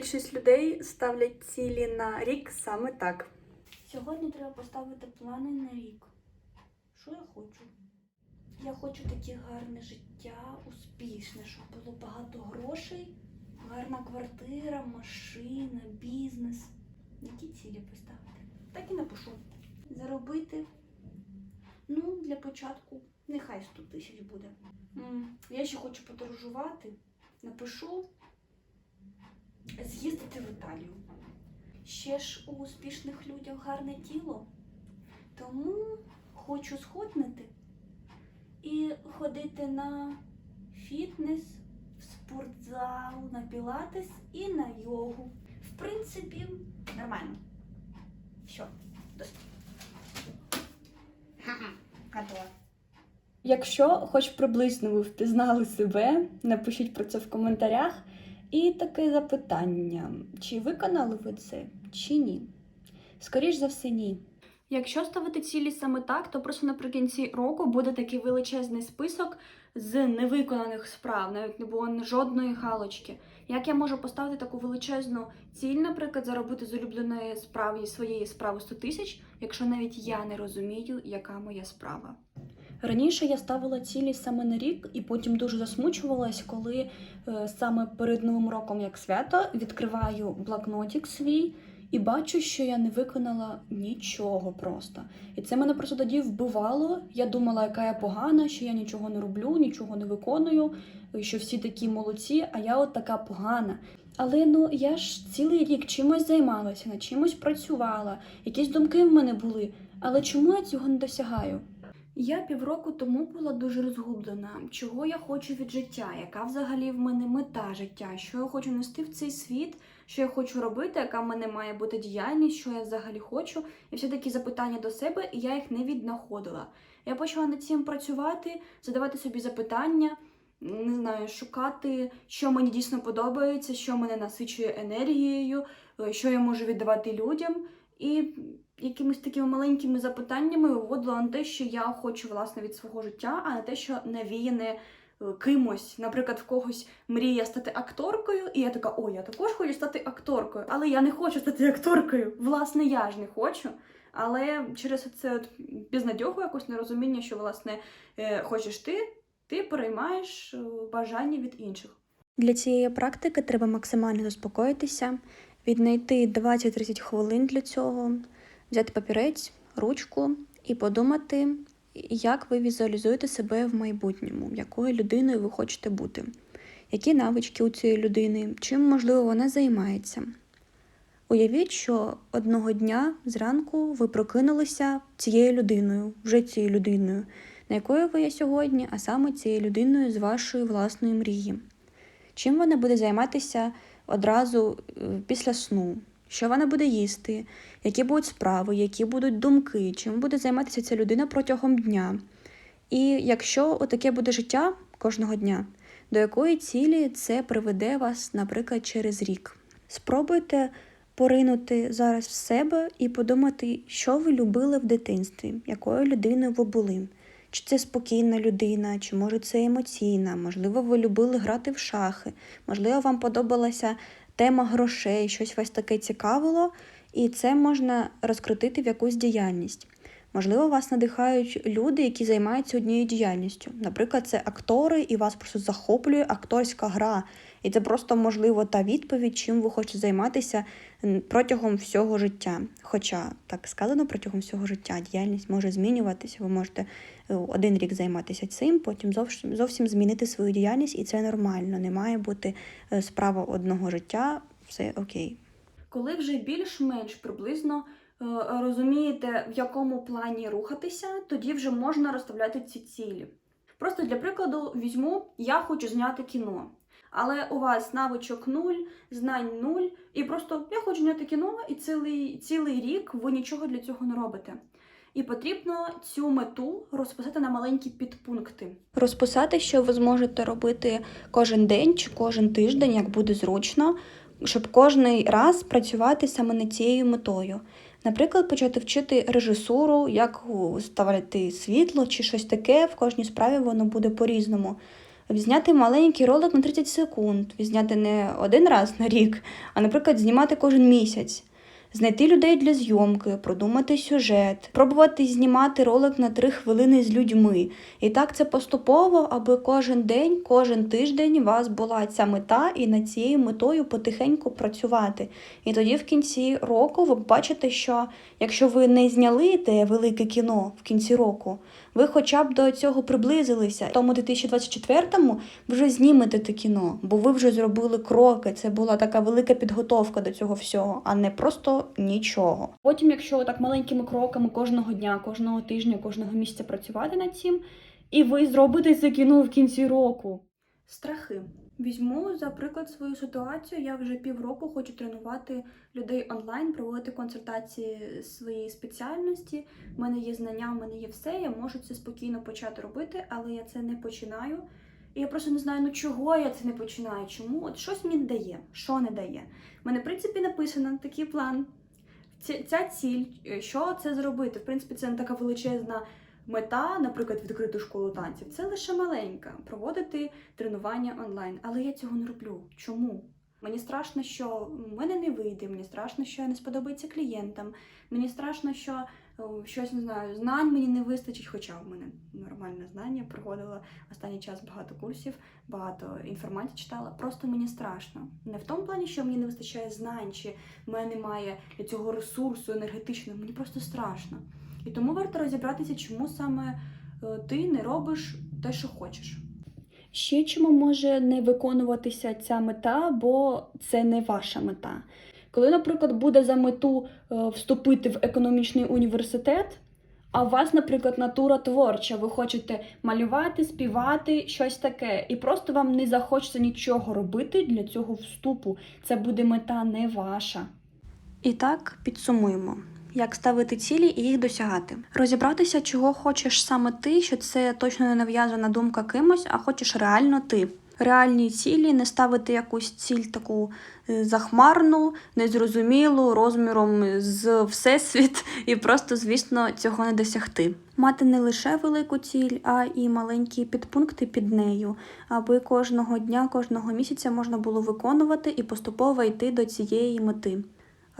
більшість людей ставлять цілі на рік саме так. Сьогодні треба поставити плани на рік. Що я хочу? Я хочу таке гарне життя, успішне, щоб було багато грошей, гарна квартира, машина, бізнес. Які цілі поставити? Так і напишу. Заробити. Ну, для початку нехай 100 тисяч буде. Я ще хочу подорожувати. Напишу з'їздити в Італію. Ще ж у успішних людях гарне тіло. Тому хочу схуднути і ходити на фітнес, в спортзал, на пілатес і на йогу. В принципі, нормально. Все, досить. Готово. Якщо хоч приблизно ви впізнали себе, напишіть про це в коментарях. І таке запитання: чи виконали ви це, чи ні? Скоріш за все, ні. Якщо ставити цілі саме так, то просто наприкінці року буде такий величезний список з невиконаних справ, навіть не було жодної галочки. Як я можу поставити таку величезну ціль, наприклад, заробити з улюбленої справи своєї справи 100 тисяч, якщо навіть я не розумію, яка моя справа? Раніше я ставила цілі саме на рік і потім дуже засмучувалась, коли е, саме перед Новим роком, як свято, відкриваю блокнотик свій і бачу, що я не виконала нічого просто. І це мене просто тоді вбивало. Я думала, яка я погана, що я нічого не роблю, нічого не виконую, що всі такі молодці, а я от така погана. Але ну я ж цілий рік чимось займалася, над чимось працювала, якісь думки в мене були. Але чому я цього не досягаю? Я півроку тому була дуже розгублена, чого я хочу від життя, яка взагалі в мене мета життя, що я хочу нести в цей світ, що я хочу робити, яка в мене має бути діяльність, що я взагалі хочу, і всі такі запитання до себе, і я їх не віднаходила. Я почала над цим працювати, задавати собі запитання, не знаю, шукати, що мені дійсно подобається, що мене насичує енергією, е, що я можу віддавати людям. І якимись такими маленькими запитаннями виводила на те, що я хочу власне від свого життя, а не те, що навіяне е, кимось. Наприклад, в когось мріє стати акторкою, і я така, о, я також хочу стати акторкою, але я не хочу стати акторкою. Власне, я ж не хочу. Але через це от безнадьогу, якось нерозуміння, що власне е, хочеш ти, ти переймаєш е, бажання від інших. Для цієї практики треба максимально заспокоїтися, віднайти 20-30 хвилин для цього, взяти папірець, ручку і подумати, як ви візуалізуєте себе в майбутньому, якою людиною ви хочете бути, які навички у цієї людини, чим, можливо, вона займається. Уявіть, що одного дня зранку ви прокинулися цією людиною, вже цією людиною, на якою ви є сьогодні, а саме цією людиною з вашої власної мрії. Чим вона буде займатися одразу е, після сну? Що вона буде їсти, які будуть справи, які будуть думки, чим буде займатися ця людина протягом дня. І якщо отаке буде життя кожного дня, до якої цілі це приведе вас, наприклад, через рік. Спробуйте поринути зараз в себе і подумати, що ви любили в дитинстві, якою людиною ви були. Чи це спокійна людина, чи може це емоційна, можливо, ви любили грати в шахи, можливо, вам подобалася тема грошей, щось вас таке цікавило, і це можна розкрутити в якусь діяльність. Можливо, вас надихають люди, які займаються однією діяльністю. Наприклад, це актори, і вас просто захоплює акторська гра. І це просто, можливо, та відповідь, чим ви хочете займатися протягом всього життя. Хоча так сказано протягом всього життя, діяльність може змінюватися. Ви можете е, один рік займатися цим, потім зовсім зовсім змінити свою діяльність, і це нормально. Не має бути е, справа одного життя, все окей. Коли вже більш-менш приблизно е, розумієте, в якому плані рухатися, тоді вже можна розставляти ці цілі. Просто для прикладу візьму, я хочу зняти кіно. Але у вас навичок нуль, знань нуль, і просто я хочу зняти кіно, і цілий, цілий рік ви нічого для цього не робите. І потрібно цю мету розписати на маленькі підпункти. Розписати, що ви зможете робити кожен день чи кожен тиждень, як буде зручно, щоб кожний раз працювати саме над цією метою. Наприклад, почати вчити режисуру, як ставити світло чи щось таке. В кожній справі воно буде по-різному. Зняти маленький ролик на 30 секунд, зняти не один раз на рік, а, наприклад, знімати кожен місяць. Знайти людей для зйомки, продумати сюжет, пробувати знімати ролик на 3 хвилини з людьми. І так це поступово, аби кожен день, кожен тиждень у вас була ця мета, і над цією метою потихеньку працювати. І тоді в кінці року ви бачите, що якщо ви не зняли те велике кіно в кінці року, ви хоча б до цього приблизилися. Тому 2024-му ви вже знімете те кіно, бо ви вже зробили кроки. Це була така велика підготовка до цього всього, а не просто нічого. Потім, якщо так маленькими кроками кожного дня, кожного тижня, кожного місяця працювати над цим, і ви зробите це кіно в кінці року. Страхи. Візьму за приклад свою ситуацію. Я вже півроку хочу тренувати людей онлайн, проводити консультації своєї спеціальності. У мене є знання, в мене є все. Я можу це спокійно почати робити, але я це не починаю. І я просто не знаю, ну чого я це не починаю. Чому? От щось мені дає, що не дає. У мене, в принципі, написано такий план. Ця, ця ціль, е, що це зробити? В принципі, це не така величезна мета, наприклад, відкрити школу танців. Це лише маленька проводити тренування онлайн. Але я цього не роблю. Чому? Мені страшно, що в мене не вийде, мені страшно, що не сподобається клієнтам. Мені страшно, що щось не знаю, знань мені не вистачить, хоча в мене нормальне знання, проходила останній час багато курсів, багато інформації читала. Просто мені страшно. Не в тому плані, що мені не вистачає знань, чи в мене немає цього ресурсу енергетичного. Мені просто страшно. І тому варто розібратися, чому саме е, ти не робиш те, що хочеш. Ще чому може не виконуватися ця мета, бо це не ваша мета. Коли, наприклад, буде за мету е, вступити в економічний університет, а у вас, наприклад, натура творча, ви хочете малювати, співати, щось таке, і просто вам не захочеться нічого робити для цього вступу. Це буде мета не ваша. І так підсумуємо. Як ставити цілі і їх досягати, розібратися, чого хочеш саме ти, що це точно не нав'язана думка кимось, а хочеш реально ти. Реальні цілі не ставити якусь ціль таку е, захмарну, незрозумілу, розміром з всесвіт, і просто, звісно, цього не досягти. Мати не лише велику ціль, а і маленькі підпункти під нею, аби кожного дня, кожного місяця можна було виконувати і поступово йти до цієї мети.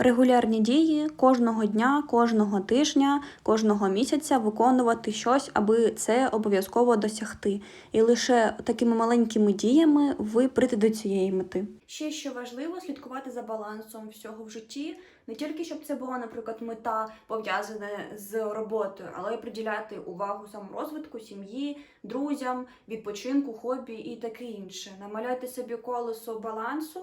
Регулярні дії кожного дня, кожного тижня, кожного місяця виконувати щось, аби це обов'язково досягти. І лише такими маленькими діями ви прийдете до цієї мети. Ще що важливо, слідкувати за балансом всього в житті, не тільки щоб це була, наприклад, мета пов'язана з роботою, але й приділяти увагу саморозвитку, сім'ї, друзям, відпочинку, хобі і таке інше. Намаляйте собі колесо балансу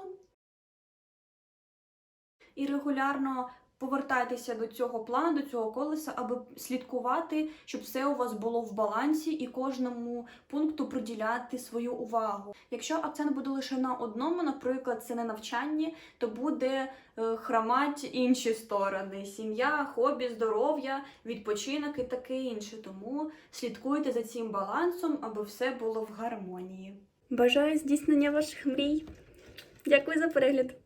і регулярно повертайтеся до цього плану, до цього колеса, аби слідкувати, щоб все у вас було в балансі і кожному пункту приділяти свою увагу. Якщо акцент буде лише на одному, наприклад, це не навчання, то буде е, хромати інші сторони: сім'я, хобі, здоров'я, відпочинок і таке інше. Тому слідкуйте за цим балансом, аби все було в гармонії. Бажаю здійснення ваших мрій. Дякую за перегляд.